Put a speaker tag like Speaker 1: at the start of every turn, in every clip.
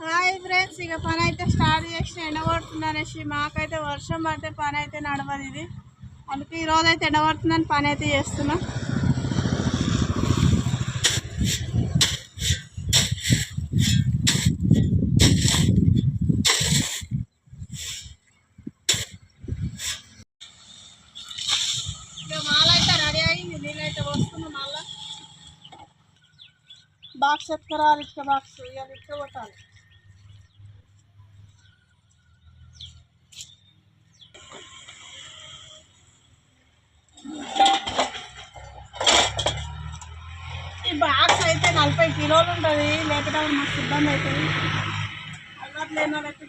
Speaker 1: Hi friends ఇక పని అయితే స్టార్ట్ చేసిన ఎండబడుతుందనేసి మాకైతే వర్షం పడితే పని అయితే నడవదు ఇది. అందుకే ఈ రోజు అయితే ఎండబడుతుందని పని అయితే చేస్తున్నాం. ఇక రెడీ అయింది బాక్స్ ఎత్తుకురావాలి ఇటుక బాక్స్ ఇక ఇటుక కొట్టాలి ఈ బాక్స్ అయితే నలభై కిలోలు ఉంటుంది లేకపోతే మస్తు ఇబ్బంది అవుతుంది. అలవాటు లేని వాళ్ళకి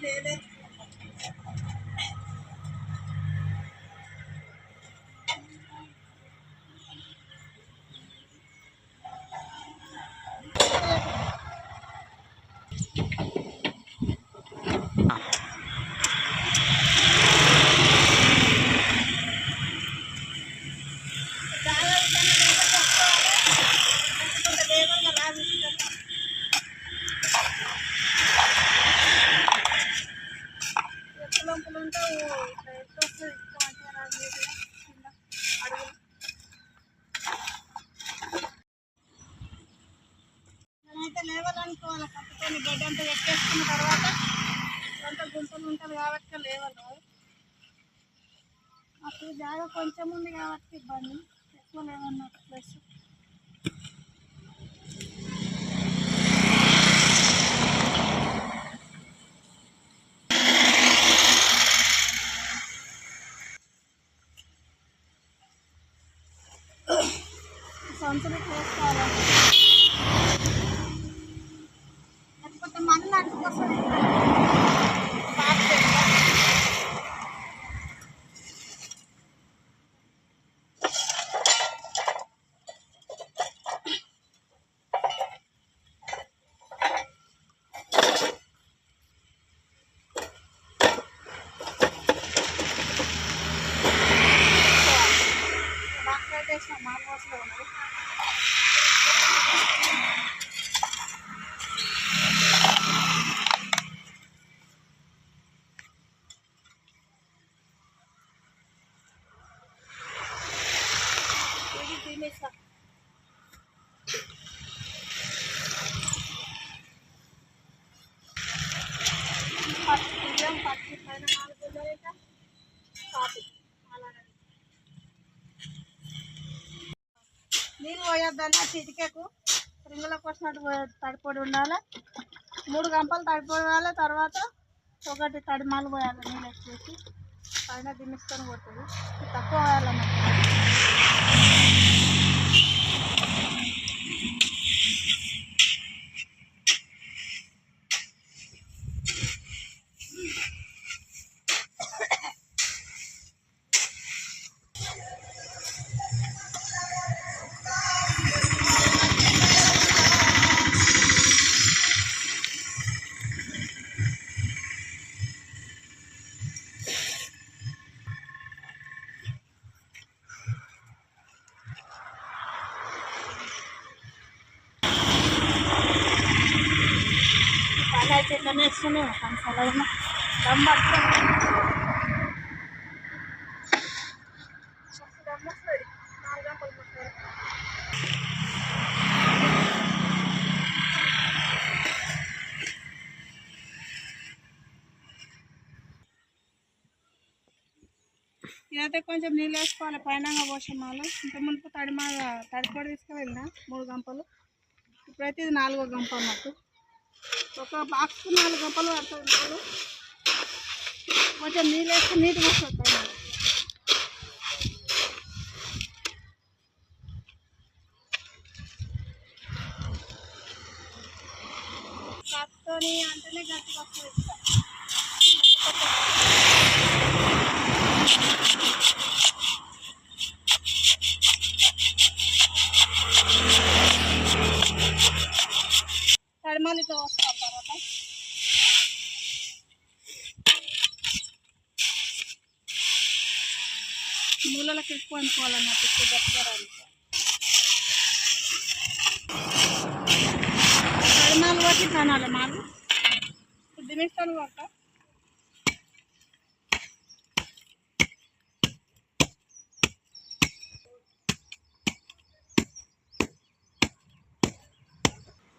Speaker 1: చేయలేదు అయితే లేవాలనుకోవాలి. కట్టుకొని గడ్డి అంతా ఎక్కేసుకున్న తర్వాత అంత గుంతలు ఉంటుంది కాబట్టి లేవలు మాకు జాగా కొంచెం ఉంది కాబట్టి ఇబ్బంది. ఎక్కువ లేవన్నమాట ప్లస్ సంచులు చేసుకోవాలి లేకపోతే మళ్ళీ నడుచుకొస్తుంది బాక్స్ అయితే వేసిన మాల్ బాక్స్లో ఉన్నది నీళ్ళు పోయొద్దన్నా చిటికెకు. రింగులకు వచ్చినట్టు తడిపొడి ఉండాలి. మూడు గంపలు తడిపొడి తర్వాత ఒకటి తడిమాలు పోయాలి నీళ్ళు వచ్చేసి పైన దిమ్మిసుకొని పోతుంది. తక్కువ పోయాలన్నమాట మస్తు చెట్లనే వస్తుంది. నాలుగు అయితే ఇదైతే కొంచెం నీళ్ళు వేసుకోవాలి పైన పోసాం మళ్ళీ ఇంత మునుపు తడి మా తడిపొడి తీసుకువెళ్ళిన మూడు గంపలు ఇప్పుడైతే ఇది నాలుగో గంప అన్నట్టు ఒక బాక్స్ నాలుగు గంపలు పడుతుంది నాలుగు కొంచెం నీళ్ళు వేస్తే నీట్గా వస్తుంది పైన కత్తోని అంటేనే గట్టిగా వస్తుంది మళ్ళీ తడిమాలితో వస్తాం తర్వాత. మూలలకు ఎక్కువ అనుకోవాలన్నట్టు ఎక్కువ గట్టిగా రానికి తడిమాలు బట్టి తనాలి మాలు దినేస్తాను కొడతా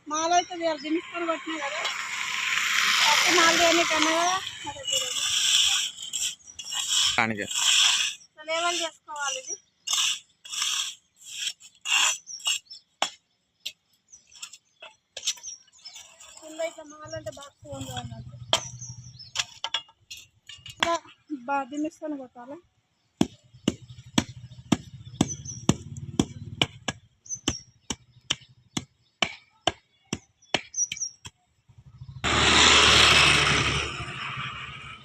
Speaker 1: మాల అయితే ఇవాళ దినిస్తాను కొట్టినా కదా? అప్పుడు నాలుగు అన్ని కన్నా లేవల్ చేసుకోవాలి ఇది? కింద ఇట్లా మాలంటే బాక్స్ ఉంది అన్నట్టు కొట్టాలి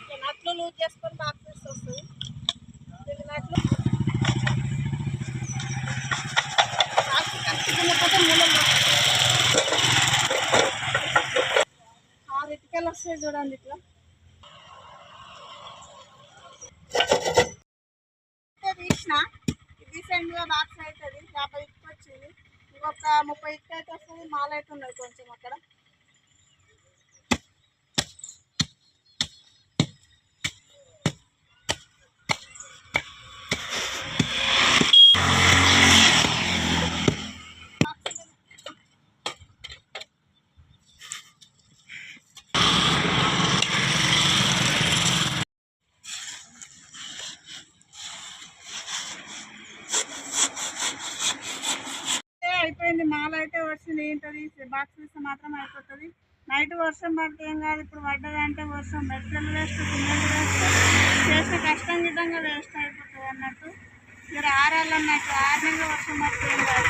Speaker 1: ఇక నట్లు లూజ్ చేసుకొని బాక్స్ వేసి వస్తుంది ఇది నట్లు బాక్స్ కలుపుకున్నప్పుడు మూలలో ఆరు వస్తాయి చూడండి ఇట్లా ఇటుక తీసిన. రీసెంట్గా బాక్స్ అవుతుంది. యాభై ఇక్క వచ్చింది. ఇంకొక ముప్పై ఇటుక అయితే వస్తుంది. మాల అయితే ఉన్నది కొంచెం అక్కడ. అయిపోయింది. మాల అయితే వర్షం ఏంటది? బాక్స్ వేస్తే మాత్రం అయిపోతుంది. నైట్ వర్షం పడితే ఏం కాదు. ఇప్పుడు పడ్డదంటే వర్షం. బెడ్లు వేస్ట్ సిమెంట్ వేస్ట్. చేసే కష్టం విధంగా వేస్ట్ అయిపోతుంది అన్నట్టు. మీరు ఆరాలన్నట్టు. ఆరినంగా వర్షం పడితే ఏం కాదు.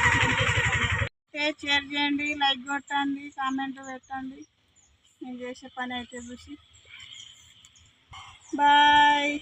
Speaker 1: షేర్ చేయండి లైక్ కొట్టండి కామెంట్ పెట్టండి. నేను చేసే పని అయితే చూసి. బాయ్.